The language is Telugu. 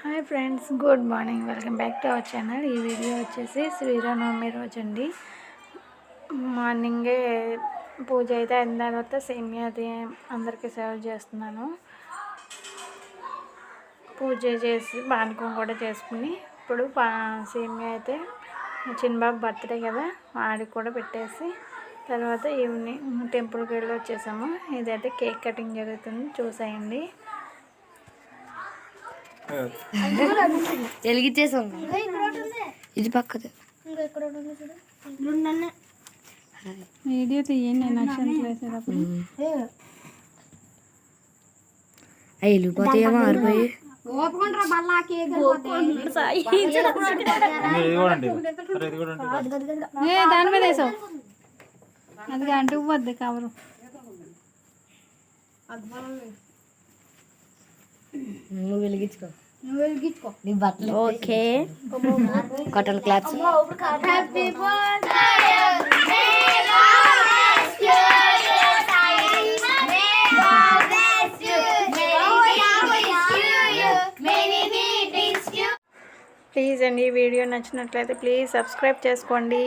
Hi friends good morning. Welcome back to our channel. ఈ వీడియో వచ్చేసి శ్రీరామనవమి రోజు అండి. మార్నింగే పూజ అయితే అయిన తర్వాత సేమియా అది అందరికీ సర్వ్ చేస్తున్నాను. పూజ చేసి పానకం కూడా చేసుకుని ఇప్పుడు పా సేమియా అయితే చిన్నబాబు బర్త్డే కదా ఆడికి కూడా పెట్టేసి తర్వాత ఈవినింగ్ టెంపుల్కి వెళ్ళి వచ్చేసాము. ఇదైతే కేక్ కటింగ్ జరుగుతుంది చూసాయండి. వెలిగించేసాం ఇది పక్కది వీడియో తీయండి అవి వెళ్ళిపోతాయేమో ఆరిపోయి దాని మీద వేసావు అది అంటుకు పోద్ది కవరు నువ్వు వెలిగించుకో ఓకే. కట్టల క్లాప్స్ ప్లీజ్ అండి ఈ వీడియో నచ్చినట్లయితే ప్లీజ్ సబ్స్క్రైబ్ చేసుకోండి.